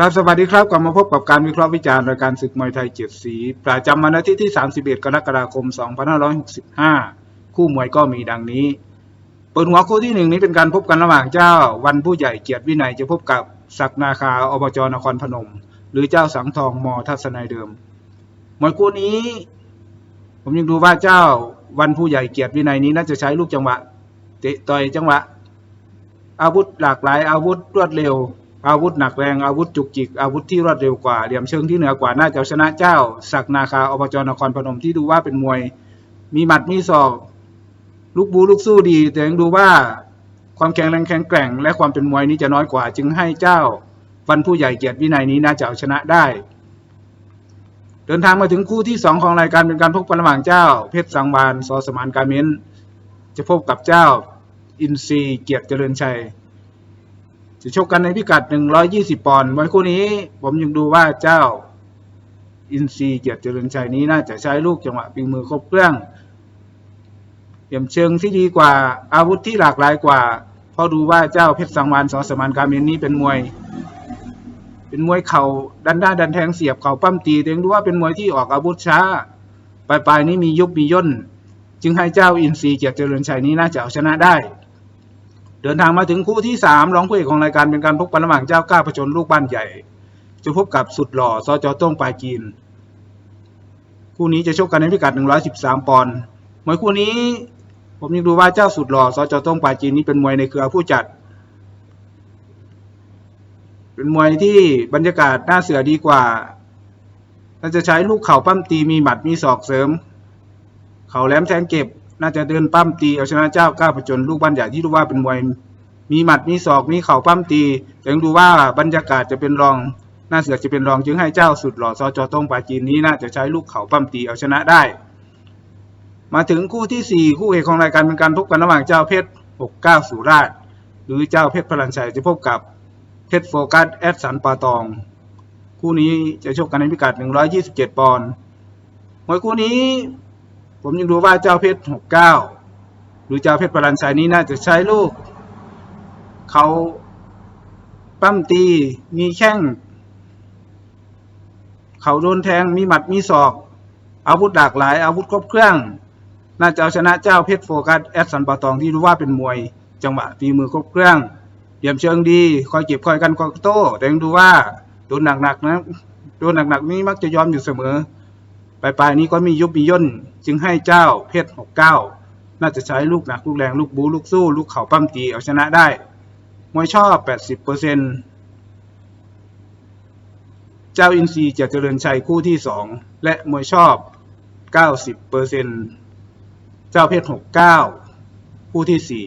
ครับสวัสดีครับกลับมาพบกับการวิเคราะห์วิจารณ์รายการศึกมวยไทยเจ็ดสี ประจำวันอาทิตย์ที่ 31 กรกฎาคม 2565 คู่มวยก็มีดังนี้ เปิดหัวคู่ที่หนึ่งนี้เป็นการพบกันระหว่างเจ้าวันผู้ใหญ่เกียรติวินัยจะพบกับศักนาคาอบจนครพนม หรือเจ้าสังทองมทัศนัยเดิมมวยคู่นี้ ผมยังดูว่าเจ้าวันผู้ใหญ่เกียรติวินัยนี้น่าจะใช้ลูกจังหวะเตะต่อยจังหวะ อาวุธหลากหลายอาวุธรวดเร็ว อาวุธหนักแรงอาวุธจุกจิกอาวุธที่รวดเร็วกว่าเหลี่ยมเชิงที่เหนือกว่าน่าจะชนะเจ้าศักนาคาอบจนครพนมที่ดูว่าเป็นมวย มีหมัดมีศอกลูกบูลูกสู้ดี แต่ยังดูว่าความแข็งแรงแข็งแกร่ง และความเป็นมวยนี้จะน้อยกว่า จึงให้เจ้าวันผู้ใหญ่เกียรติวินัยนี้น่าจะเอาชนะได้ เดินทางมาถึงคู่ที่สองของรายการเป็นการพบกันระหว่างเจ้า เพชรสังวานสอสมานการเมนจะพบกับเจ้า อินซีเกียรติเจริญชัย จะชกกันในพิกัด 120 ปอนด์มวยคู่นี้ ผมยังดูว่าเจ้า อินซีเกียรติเจริญชัยนี้น่าจะใช้ลูกจังหวะปีมือครบเครื่องเหลี่ยมเชิงที่ดีกว่าอาวุธที่หลากหลายกว่า เพราะดูว่าเจ้าเพชรสังวานสองสมานการเมนนี้เป็นมวย เป็นมวยเข่าดันด้าดันแทงเสียบเข่าปั้มตีแต่ยังดูว่าเป็นมวยที่ออกอาวุธช้าปลายปลายๆนี้มียุบมีย่น จึงให้เจ้าอินซีเกียรติเจริญชัยนี้น่าจะเอาชนะได้ เดินทางมาถึงคู่ที่สามรองผู้เอกของรายการเป็นการพบกันระหว่างเจ้ากล้าผจญลูกบ้านใหญ่ จะพบกับสุดหล่อซอจอต้งปลายจีน คู่นี้จะชกกันในพิกัด 113 ปอนด์มวยคู่นี้ ผมยังดูว่าเจ้าสุดหล่อซอจอต้งปลายจีนนี้เป็นมวยในเครือผู้จัด เป็นมวยที่บรรยากาศน่าเสือดีกว่าน่าจะใช้ลูกเข่าปั้มตีมีหมัดมีศอกเสริม เข่าแหลมแทงเก็บ น่าจะเดินปั้มตีเอาชนะเจ้าก้าวผจญลูกบ้านใหญ่ที่รู้ว่าเป็นมวยมีหมัดมีศอกมีเข่าปั้มตี แต่ยังดูว่าบรรยากาศจะเป็นรองน่าเสือกจะเป็นรองจึงให้เจ้าสุดหล่อซอจอต้งปาจีนนี้น่าจะใช้ลูกเข่าปั้มตีเอาชนะได้ มาถึงคู่ที่สี่คู่เอกของรายการเป็นการพบกันระหว่างเจ้าเพชร69สุราษฎร์หรือเจ้าเพชรพลันชัยจะพบกับเพชรโฟกัสแอดสันปาตอง คู่นี้จะชกกันในพิกัด 127 ปอนด์มวยคู่นี้ ผมยังดูว่าเจ้าเพชร69หรือเจ้าเพชรพลันชัยนี้น่าจะใช้ลูก เขาปั้มตี มีแข้ง เขาโดนแทง มีหมัด มีศอก อาวุธหลากหลาย อาวุธครบเครื่อง น่าจะเอาชนะเจ้าเพชรโฟกัสแอดสันปาตองที่รู้ว่าเป็นมวย จังหวะฝีมือครบเครื่องเหลี่ยมเชิงดี คอยเก็บคอยกันคอยโต้ แต่ยังดูว่าโดนหนักๆนะ โดนหนักๆนี้มักจะยอมอยู่เสมอ ปลายๆนี้ก็มียุบมีย่นจึงให้เจ้าเพชรหกเก้าน่าจะใช้ลูกหนักลูกแรงลูกบูลูกสู้ ลูกเข่าปั้มตีเอาชนะได้ มวยชอบแปดสิบเปอร์เซ็นเจ้าอินซีย์จะเจริญชัยคู่ที่สองและมวยชอบเก้าสิบเปอร์เซ็นเจ้าเพชรหกเก้าคู่ที่สี่